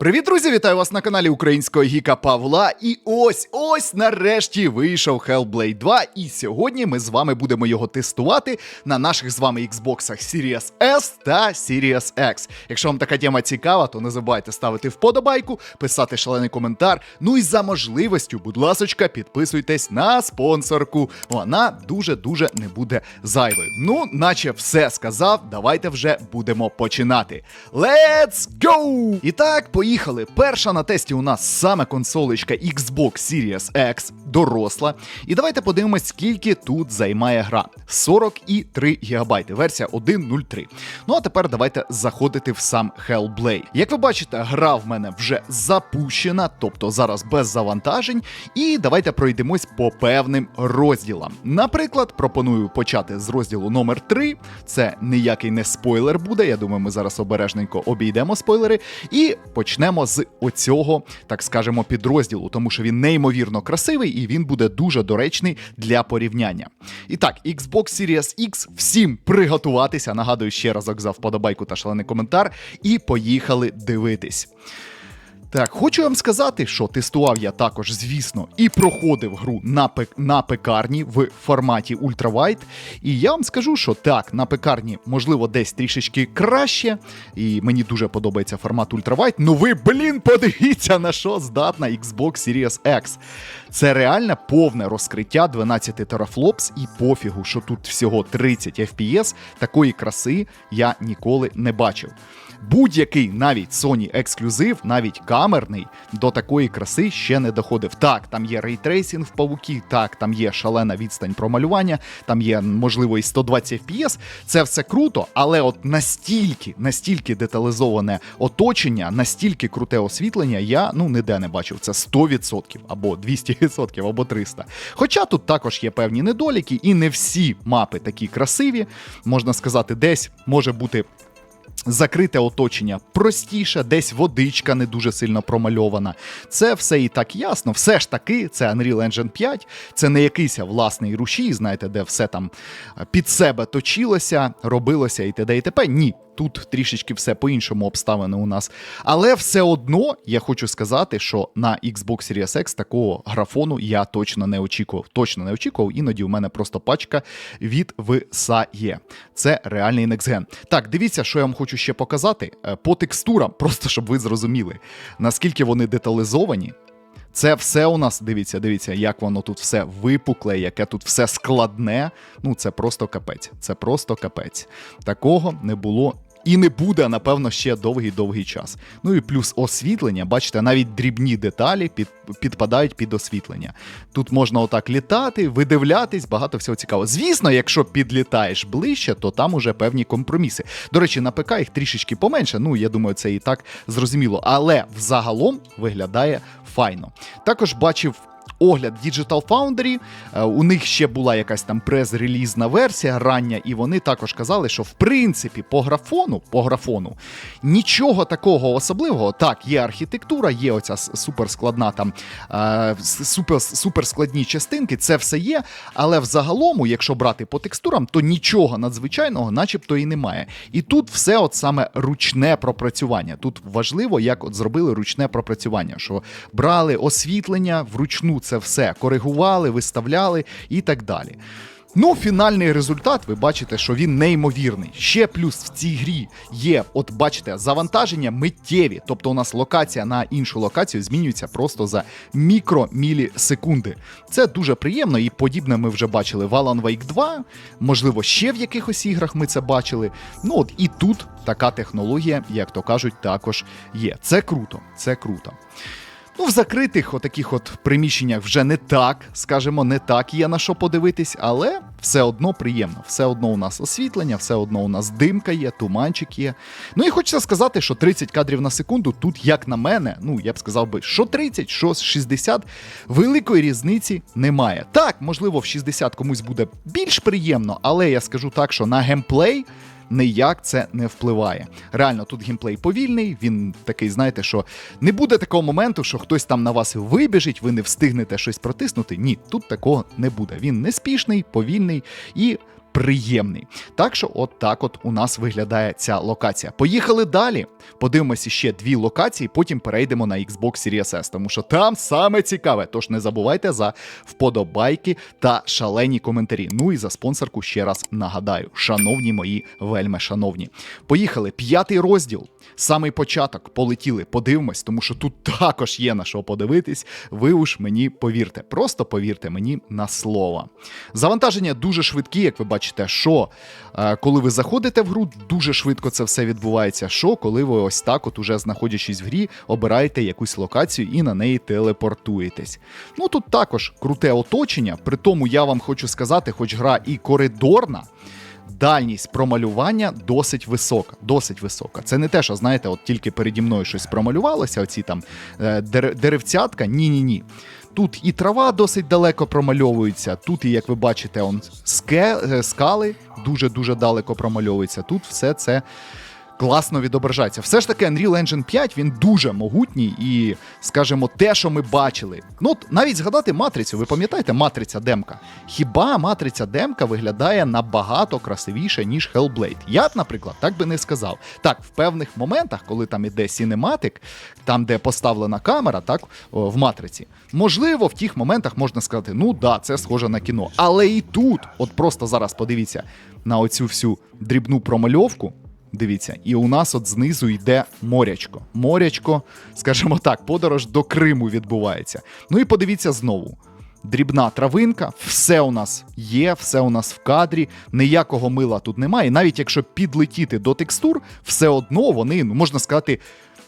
Привіт, друзі! Вітаю вас на каналі Українського Гіка Павла. І ось ось нарешті вийшов Hellblade 2. І сьогодні ми з вами будемо його тестувати на наших з вами Xbox Series S та Series X. Якщо вам така тема цікава, то не забувайте ставити вподобайку, писати шалений коментар. Ну і за можливістю, будь ласочка, підписуйтесь на спонсорку. Вона дуже-дуже не буде зайвою. Ну, наче все сказав, давайте вже будемо починати. Let's go! І так, поїхали. Перша на тесті у нас саме консолечка Xbox Series X, доросла. І давайте подивимось, скільки тут займає гра. 43 ГБ, версія 1.03. Ну а тепер давайте заходити в сам Hellblade. Як ви бачите, гра в мене вже запущена, тобто зараз без завантажень. І давайте пройдемось по певним розділам. Наприклад, пропоную почати з розділу номер 3. Це ніякий не спойлер буде. Я думаю, ми зараз обережненько обійдемо спойлери. І почнемо з оцього, так скажемо, підрозділу, тому що він неймовірно красивий і він буде дуже доречний для порівняння. І так, Xbox Series X, всім приготуватися. Нагадую ще разок за вподобайку та шалений коментар. І поїхали дивитись. Так, хочу вам сказати, що тестував я також, звісно, і проходив гру на пек на пекарні в форматі ультравайт. І я вам скажу, що так, на пекарні можливо десь трішечки краще. І мені дуже подобається формат ультравайт. Ну ви, блін, подивіться на що здатна Xbox Series X. Це реально повне розкриття 12 терафлопс, і пофігу, що тут всього 30 FPS, такої краси я ніколи не бачив. Будь-який навіть Sony ексклюзив, навіть камерний, до такої краси ще не доходив. Так, там є рейтрейсінг в павукі, так, там є шалена відстань промалювання, там є, можливо, і 120 FPS. Це все круто, але от настільки, настільки деталізоване оточення, настільки круте освітлення, я ну ніде не бачив. Це 100% або 200%, або 300%. Хоча тут також є певні недоліки, і не всі мапи такі красиві. Можна сказати, десь може бути. Закрите оточення простіше, десь водичка не дуже сильно промальована. Це все і так ясно. Все ж таки, це Unreal Engine 5, це не якийсь власний рушій, знаєте, де все там під себе точилося, робилося і т.д. і т.п. Ні. Тут трішечки все по-іншому обставини у нас. Але все одно я хочу сказати, що на Xbox Series X такого графону я точно не очікував. Точно не очікував. Іноді у мене просто пачка від висає. Це реальний Next-Gen. Так, дивіться, що я вам хочу ще показати. Е, По текстурам, просто щоб ви зрозуміли, наскільки вони деталізовані. Це все у нас, дивіться, дивіться, як воно тут все випукле, яке тут все складне. Ну, це просто капець. Це просто капець. Такого не було. І не буде, напевно, ще довгий-довгий час. Ну і плюс освітлення, бачите, навіть дрібні деталі під, підпадають під освітлення. Тут можна отак літати, видивлятись, багато всього цікавого. Звісно, якщо підлітаєш ближче, то там уже певні компроміси. До речі, на ПК їх трішечки поменше. Ну, я думаю, це і так зрозуміло. Але взагалом виглядає файно. Також бачив. Огляд Digital Foundry, Е, у них ще була якась там прес-релізна версія рання, і вони також казали, що в принципі по графону, по графону нічого такого особливого. Так, є архітектура, є оця суперскладна там е, супер, суперскладні частинки, це все є. Але взагалому, якщо брати по текстурам, то нічого надзвичайного, начебто, і немає. І тут все от саме ручне пропрацювання. Тут важливо, як от зробили ручне пропрацювання, що брали освітлення вручну це все коригували, виставляли і так далі. Ну, фінальний результат, ви бачите, що він неймовірний. Ще плюс в цій грі є, от бачите, завантаження миттєві. Тобто у нас локація на іншу локацію змінюється просто за мікромілісекунди. Це дуже приємно, і подібне ми вже бачили в Alan Wake 2, можливо, ще в якихось іграх ми це бачили. Ну от і тут така технологія, як то кажуть, також є. Це круто, це круто. Ну, в закритих отаких от приміщеннях вже не так, скажімо, не так є на що подивитись, але все одно приємно. Все одно у нас освітлення, все одно у нас димка є, туманчик є. Ну і хочеться сказати, що 30 кадрів на секунду тут, як на мене, ну я б сказав би, що 30, що 60, великої різниці немає. Так, можливо, в 60 комусь буде більш приємно, але я скажу так, що на геймплей ніяк це не впливає. Реально, тут геймплей повільний, він такий, знаєте, що не буде такого моменту, що хтось там на вас вибіжить, ви не встигнете щось протиснути. Ні, тут такого не буде. Він неспішний, повільний і приємний. Так що, от так от у нас виглядає ця локація. Поїхали далі. Подивимося ще дві локації, потім перейдемо на Xbox Series S, тому що там саме цікаве. Тож не забувайте за вподобайки та шалені коментарі. Ну і за спонсорку ще раз нагадаю, шановні мої вельми шановні. Поїхали. П'ятий розділ. Самий початок полетіли, подивимось, тому що тут також є на що подивитись. Ви уж мені повірте, просто повірте мені на слово. Завантаження дуже швидкі, як ви бачите, що е, коли ви заходите в гру, дуже швидко це все відбувається. Що коли ви ось так, от уже знаходячись в грі, обираєте якусь локацію і на неї телепортуєтесь. Ну тут також круте оточення. При тому я вам хочу сказати, хоч гра і коридорна. Дальність промалювання досить висока. Досить висока. Це не те, що знаєте, от тільки переді мною щось промалювалося, оці там е, деревцятка. Ні, ні, ні. Тут і трава досить далеко промальовується. Тут, і як ви бачите, он ске, скали дуже дуже далеко промальовуються. Тут все це класно відображається. Все ж таки, Unreal Engine 5 він дуже могутній, і, скажімо, те, що ми бачили. Ну, навіть згадати матрицю. Ви пам'ятаєте, матриця Демка? Хіба матриця Демка виглядає набагато красивіше, ніж Hellblade? Я наприклад, так би не сказав. Так, в певних моментах, коли там іде сінематик, там, де поставлена камера, так, в матриці, можливо, в тих моментах можна сказати, ну да, це схоже на кіно. Але і тут, от просто зараз подивіться на оцю всю дрібну промальовку. Дивіться, і у нас от знизу йде морячко. Морячко, скажімо так, подорож до Криму відбувається. Ну і подивіться знову. Дрібна травинка, все у нас є, все у нас в кадрі, ніякого мила тут немає. Навіть якщо підлетіти до текстур, все одно вони, ну можна сказати,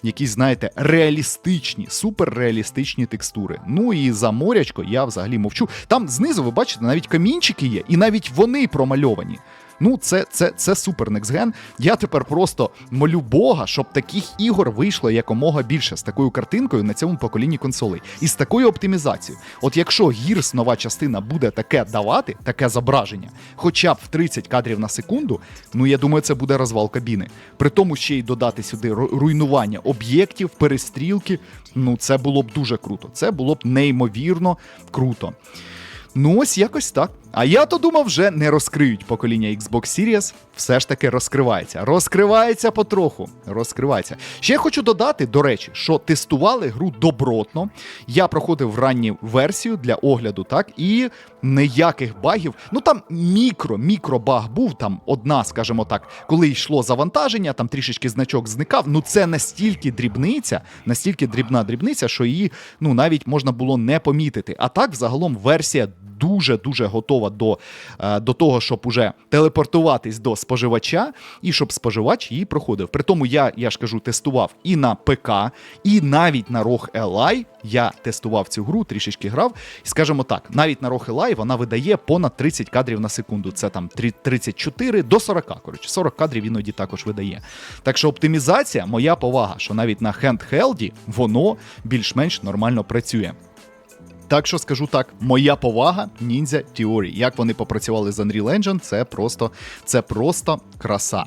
якісь, знаєте, реалістичні, суперреалістичні текстури. Ну і за морячко я взагалі мовчу. Там знизу, ви бачите, навіть камінчики є, і навіть вони промальовані. Ну, це, це, це супер Некстген. Я тепер просто молю Бога, щоб таких ігор вийшло якомога більше з такою картинкою на цьому поколінні консолей. І з такою оптимізацією. От якщо Gears нова частина буде таке давати, таке зображення, хоча б в 30 кадрів на секунду, ну я думаю, це буде розвал кабіни. При тому ще й додати сюди руйнування об'єктів, перестрілки. Ну, це було б дуже круто. Це було б неймовірно круто. Ну, ось якось так. А я то думав, вже не розкриють покоління Xbox Series. Все ж таки розкривається. Розкривається потроху. Розкривається. Ще хочу додати, до речі, що тестували гру добротно. Я проходив ранню версію для огляду, так, і ніяких багів. Ну там мікро, мікро баг був, там одна, скажімо так, коли йшло завантаження, там трішечки значок зникав. Ну це настільки дрібниця, настільки дрібна дрібниця, що її ну навіть можна було не помітити. А так, взагалом, версія дуже дуже готова до, е, до того, щоб уже телепортуватись до споживача, і щоб споживач її проходив. При тому я, я ж кажу, тестував і на ПК, і навіть на ROG Li. Я тестував цю гру, трішечки грав. І скажімо так, навіть на ROG Li вона видає понад 30 кадрів на секунду. Це там три- 34 до 40. Коротше, 40 кадрів іноді також видає. Так що оптимізація, моя повага, що навіть на хендхелді воно більш-менш нормально працює. Так що скажу так, моя повага Ninja Theory. Як вони попрацювали з Unreal Engine, це просто, це просто краса.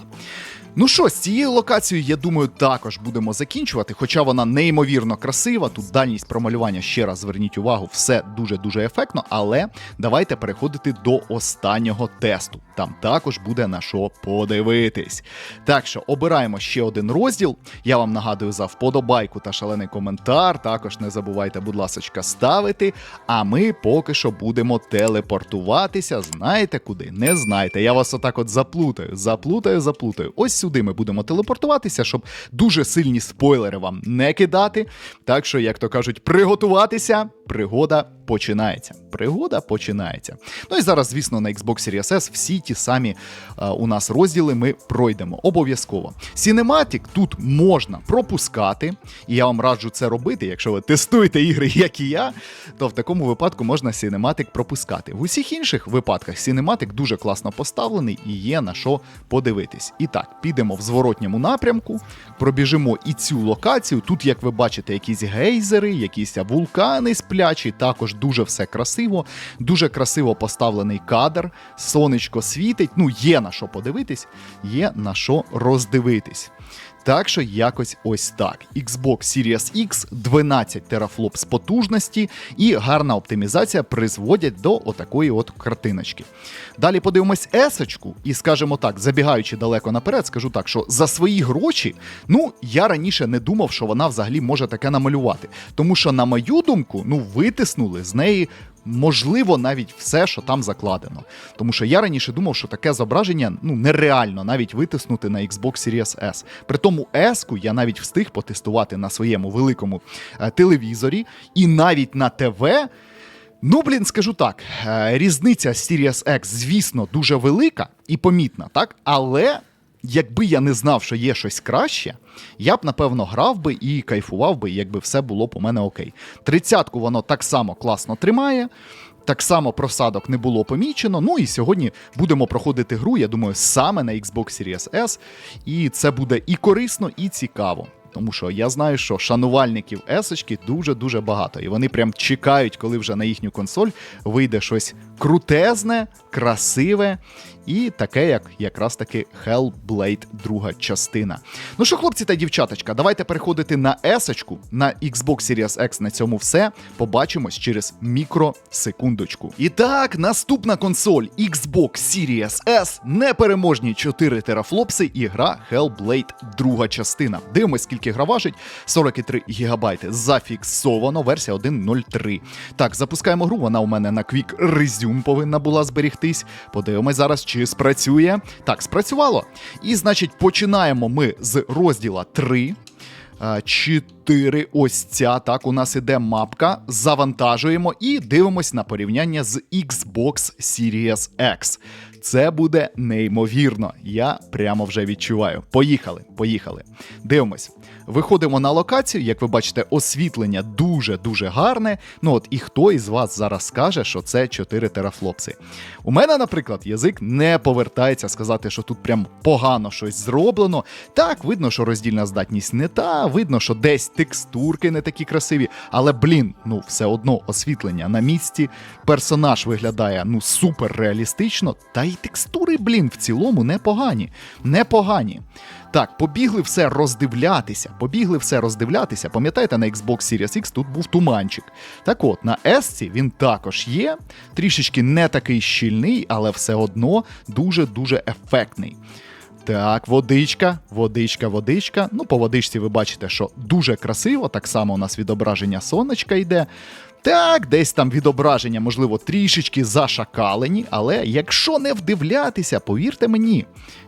Ну що, з цією локацією, я думаю, також будемо закінчувати, хоча вона неймовірно красива. Тут дальність промалювання, ще раз зверніть увагу, все дуже-дуже ефектно. Але давайте переходити до останнього тесту. Там також буде на що подивитись. Так що обираємо ще один розділ. Я вам нагадую за вподобайку та шалений коментар. Також не забувайте, будь ласка, ставити. А ми поки що будемо телепортуватися. Знаєте куди? Не знаєте. Я вас отак от заплутаю, заплутаю, заплутаю. Ось сюди ми будемо телепортуватися, щоб дуже сильні спойлери вам не кидати. Так що, як то кажуть, приготуватися. Пригода починається. Пригода починається. Ну і зараз, звісно, на Xbox Series S всі ті самі е, у нас розділи ми пройдемо. Обов'язково. Cinematic тут можна пропускати, і я вам раджу це робити. Якщо ви тестуєте ігри, як і я, то в такому випадку можна Cinematic пропускати. В усіх інших випадках Cinematic дуже класно поставлений і є на що подивитись. І так, підемо в зворотньому напрямку, пробіжимо і цю локацію. Тут, як ви бачите, якісь гейзери, якісь вулкани сплячі, також дуже все красиво, дуже красиво поставлений кадр, сонечко світить. Ну, є на що подивитись, є на що роздивитись. Так що якось ось так. Xbox Series X 12 терафлопс потужності і гарна оптимізація призводять до отакої от картиночки. Далі подивимось есочку, і скажемо так, забігаючи далеко наперед, скажу так, що за свої гроші, ну я раніше не думав, що вона взагалі може таке намалювати. Тому що, на мою думку, ну витиснули з неї можливо, навіть все, що там закладено. Тому що я раніше думав, що таке зображення ну нереально навіть витиснути на Xbox Series S. При тому S-ку я навіть встиг потестувати на своєму великому е, телевізорі, і навіть на ТВ. Ну, блін, скажу так, е, різниця Series X, звісно, дуже велика і помітна, так? Але якби я не знав, що є щось краще, я б напевно грав би і кайфував би, якби все було по мене окей. Тридцятку воно так само класно тримає. Так само просадок не було помічено. Ну і сьогодні будемо проходити гру, я думаю, саме на Xbox Series S. І це буде і корисно, і цікаво. Тому що я знаю, що шанувальників есочки дуже-дуже багато. І вони прям чекають, коли вже на їхню консоль вийде щось крутезне, красиве і таке, як якраз таки Hellblade друга частина. Ну що, хлопці та дівчаточка, давайте переходити на есочку, на Xbox Series X на цьому все. Побачимось через мікросекундочку. І так, наступна консоль Xbox Series S, непереможні 4 терафлопси і гра Hellblade друга частина. Дивимось, скільки гра важить. 43 ГБ зафіксовано, версія 1.03. Так, запускаємо гру. Вона у мене на Quick Resume повинна була зберігтись. Подивимось зараз, чи спрацює. Так, спрацювало. І, значить, починаємо ми з розділа 3. 4 ось ця. Так, у нас іде мапка. Завантажуємо і дивимось на порівняння з Xbox Series X. Це буде неймовірно. Я прямо вже відчуваю. Поїхали, поїхали. Дивимось. Виходимо на локацію, як ви бачите, освітлення дуже-дуже гарне. Ну от і хто із вас зараз скаже, що це 4 терафлопси? У мене, наприклад, язик не повертається сказати, що тут прям погано щось зроблено. Так, видно, що роздільна здатність не та, видно, що десь текстурки не такі красиві, але, блін, ну все одно освітлення на місці. Персонаж виглядає ну супер реалістично, та й текстури, блін, в цілому непогані. Непогані. Так, побігли все роздивлятися. Побігли все роздивлятися. Пам'ятаєте, на Xbox Series X тут був туманчик. Так от, на S він також є. Трішечки не такий щільний, але все одно дуже-дуже ефектний. Так, водичка, водичка, водичка. Ну, по водичці ви бачите, що дуже красиво. Так само у нас відображення сонечка йде. Так, десь там відображення, можливо, трішечки зашакалені, але якщо не вдивлятися, повірте мені,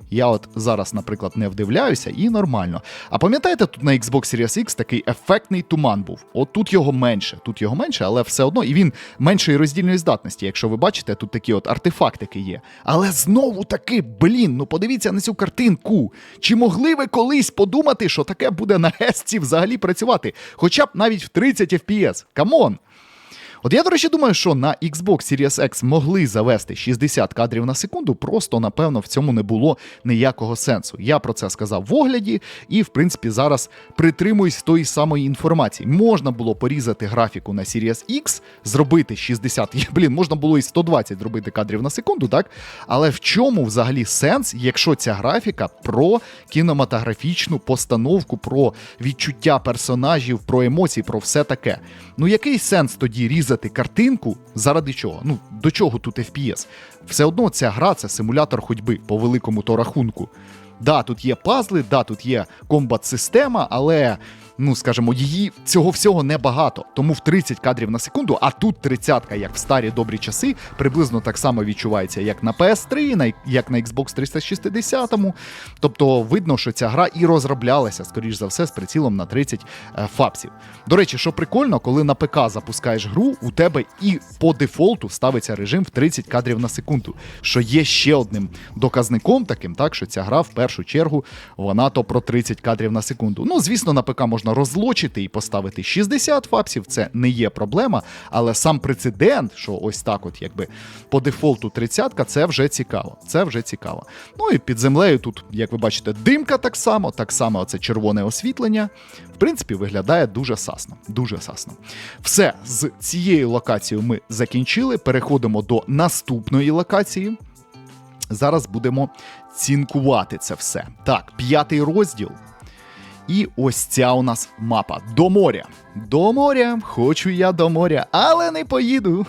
я от зараз, наприклад, не вдивляюся і нормально. А пам'ятаєте, тут на Xbox Series X такий ефектний туман був. От тут його менше, тут його менше, але все одно і він меншої роздільної здатності. Якщо ви бачите, тут такі от артефактики є. Але знову таки, блін, ну подивіться на цю картинку. Чи могли ви колись подумати, що таке буде на Гесці взагалі працювати? Хоча б навіть в 30 FPS. Камон! От я, до речі, думаю, що на Xbox Series X могли завести 60 кадрів на секунду, просто, напевно, в цьому не було ніякого сенсу. Я про це сказав в огляді, і, в принципі, зараз притримуюсь тої самої інформації. Можна було порізати графіку на Series X, зробити 60, блін, можна було і 120 зробити кадрів на секунду, так? Але в чому взагалі сенс, якщо ця графіка про кінематографічну постановку, про відчуття персонажів, про емоції, про все таке? Ну який сенс тоді різати? Різати картинку заради чого? Ну до чого тут FPS? Все одно ця гра це симулятор ходьби по великому то рахунку. Да, тут є пазли, да, тут є комбат-система, але ну скажімо, її цього всього небагато. Тому в 30 кадрів на секунду, а тут 30-ка, як в старі добрі часи, приблизно так само відчувається, як на PS3, як на Xbox 360. Тобто видно, що ця гра і розроблялася, скоріш за все, з прицілом на 30 е, фапсів. До речі, що прикольно, коли на ПК запускаєш гру, у тебе і по дефолту ставиться режим в 30 кадрів на секунду, що є ще одним доказником таким, так що ця гра в першу чергу вона то про 30 кадрів на секунду. Ну, звісно, на ПК можна можна розлочити і поставити 60 фапсів, це не є проблема. Але сам прецедент, що ось так, от якби по дефолту 30-ка, це вже цікаво. Це вже цікаво. Ну і під землею тут, як ви бачите, димка так само, так само це червоне освітлення. В принципі, виглядає дуже сасно. Дуже сасно. Все, з цією локацією ми закінчили. Переходимо до наступної локації. Зараз будемо цінкувати це все. Так, п'ятий розділ. І ось ця у нас мапа до моря. До моря, хочу я до моря, але не поїду.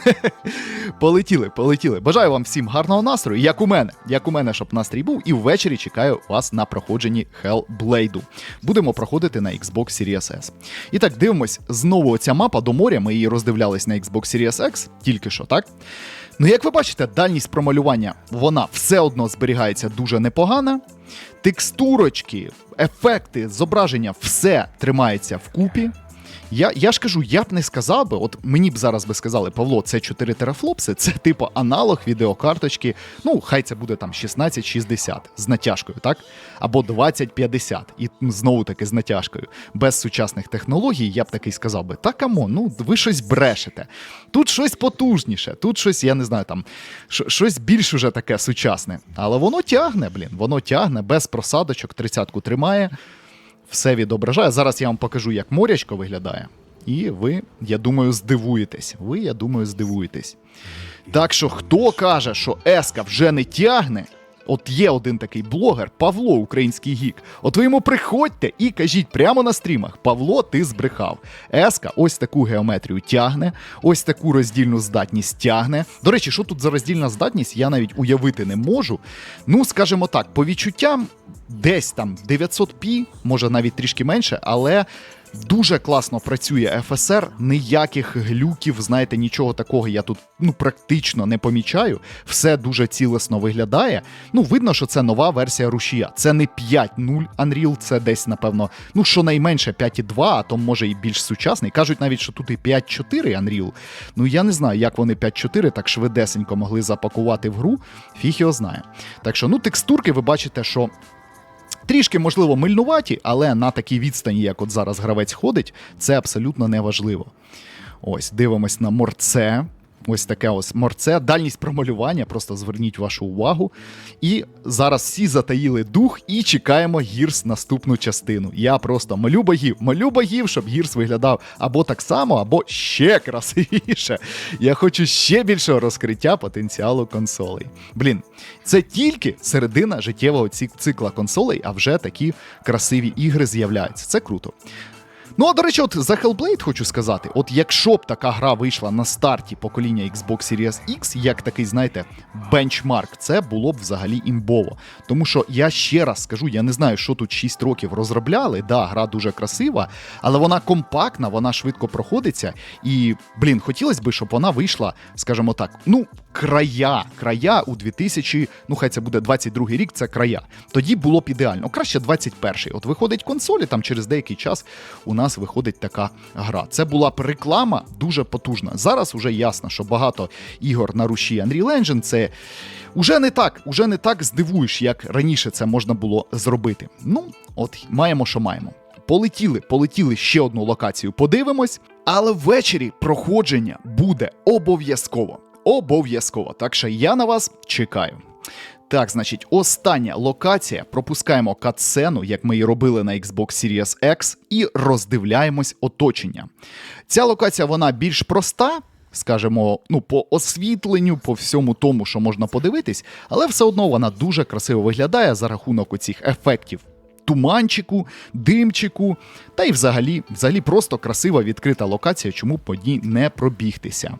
полетіли, полетіли. Бажаю вам всім гарного настрою, як у мене, як у мене, щоб настрій був. І ввечері чекаю вас на проходженні Hellblade. Будемо проходити на Xbox Series S. І так, дивимось, знову ця мапа до моря. Ми її роздивлялись на Xbox Series X, тільки що, так? Ну, як ви бачите, дальність промалювання вона все одно зберігається дуже непогана. Текстурочки, ефекти, зображення, все тримається вкупі. Я я ж кажу, я б не сказав би, от мені б зараз би сказали, Павло, це 4 терафлопси, це типу аналог відеокарточки. Ну, хай це буде там 1660 з натяжкою, так? Або 2050, і знову таки з натяжкою. Без сучасних технологій я б такий сказав би: та камон, ну ви щось брешете. Тут щось потужніше, тут щось, я не знаю, там щось більш уже таке сучасне. Але воно тягне, блін, воно тягне без просадочок, тридцятку тримає все відображає. Зараз я вам покажу, як морячко виглядає. І ви, я думаю, здивуєтесь. Ви, я думаю, здивуєтесь. Так що, хто каже, що Еска вже не тягне, От є один такий блогер, Павло, український гік. От ви йому приходьте і кажіть прямо на стрімах: Павло, ти збрехав. Еска ось таку геометрію тягне, ось таку роздільну здатність тягне. До речі, що тут за роздільна здатність, я навіть уявити не можу. Ну, скажімо так, по відчуттям десь там 900p, може навіть трішки менше, але Дуже класно працює ФСР, ніяких глюків, знаєте, нічого такого я тут ну практично не помічаю. Все дуже цілесно виглядає. Ну, видно, що це нова версія рушія. Це не 5.0 Unreal, це десь, напевно, ну щонайменше 5.2, а то може і більш сучасний. Кажуть навіть, що тут і 5.4 Unreal. Ну я не знаю, як вони 5.4 так швидесенько могли запакувати в гру. Фіг його знає. Так що, ну, текстурки, ви бачите, що. Трішки, можливо, мильнуваті, але на такій відстані, як от зараз гравець ходить, це абсолютно неважливо. Ось, дивимось на морце. Ось таке ось морце, дальність промалювання, просто зверніть вашу увагу. І зараз всі затаїли дух і чекаємо гірс наступну частину. Я просто молю богів, молю богів, щоб гірс виглядав або так само, або ще красивіше. Я хочу ще більшого розкриття потенціалу консолей. Блін, це тільки середина життєвого цикла консолей, а вже такі красиві ігри з'являються. Це круто. Ну, а до речі, от за Hellblade хочу сказати: от якщо б така гра вийшла на старті покоління Xbox Series X, як такий, знаєте, бенчмарк, це було б взагалі імбово. Тому що я ще раз скажу, я не знаю, що тут 6 років розробляли. Да, гра дуже красива, але вона компактна, вона швидко проходиться. І, блін, хотілося б, щоб вона вийшла, скажімо так, ну, края, края у 2000, ну хай це буде 22 рік, це края. Тоді було б ідеально. Краще 21-й. От виходить консолі, там через деякий час у нас нас виходить така гра. Це була б реклама дуже потужна. Зараз уже ясно, що багато ігор на руші Unreal Engine це уже не так, уже не так здивуєш, як раніше це можна було зробити. Ну, от маємо, що маємо. Полетіли, полетіли ще одну локацію. Подивимось, але ввечері проходження буде обов'язково. Обов'язково. Так що я на вас чекаю. Так, значить, остання локація. Пропускаємо катсцену, як ми і робили на Xbox Series X, і роздивляємось оточення. Ця локація вона більш проста. Скажімо, ну, по освітленню, по всьому тому, що можна подивитись, але все одно вона дуже красиво виглядає за рахунок оцих ефектів туманчику, димчику, та й взагалі, взагалі просто красива відкрита локація, чому по ній не пробігтися.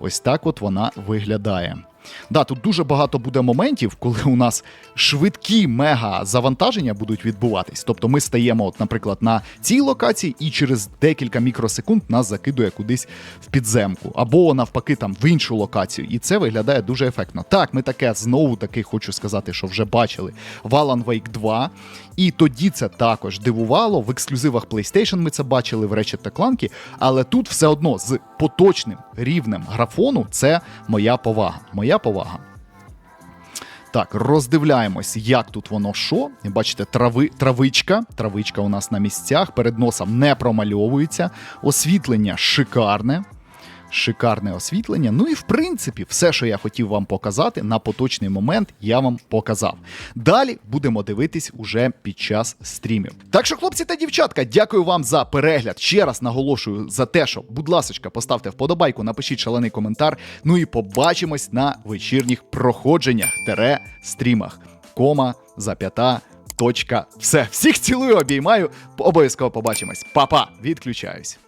Ось так от вона виглядає. Да, тут дуже багато буде моментів, коли у нас швидкі мега завантаження будуть відбуватись. Тобто ми стаємо, от, наприклад, на цій локації, і через декілька мікросекунд нас закидує кудись в підземку, або навпаки, там в іншу локацію. І це виглядає дуже ефектно. Так, ми таке знову таки хочу сказати, що вже бачили Alan Wake 2. І тоді це також дивувало. В ексклюзивах PlayStation ми це бачили в Ratchet та Clank, але тут все одно з поточним рівнем графону це моя повага. Моя повага. Так, роздивляємось, як тут воно що. Бачите, трави, травичка. Травичка у нас на місцях, перед носом не промальовується. Освітлення шикарне шикарне освітлення. Ну і в принципі, все, що я хотів вам показати на поточний момент, я вам показав. Далі будемо дивитись уже під час стрімів. Так що, хлопці та дівчатка, дякую вам за перегляд. Ще раз наголошую за те, що, будь ласка, поставте вподобайку, напишіть шалений коментар. Ну і побачимось на вечірніх проходженнях тере стрімах. Кома, зап'ята, Точка. Все. Всіх цілую, обіймаю. Обов'язково побачимось. Па-па, відключаюсь.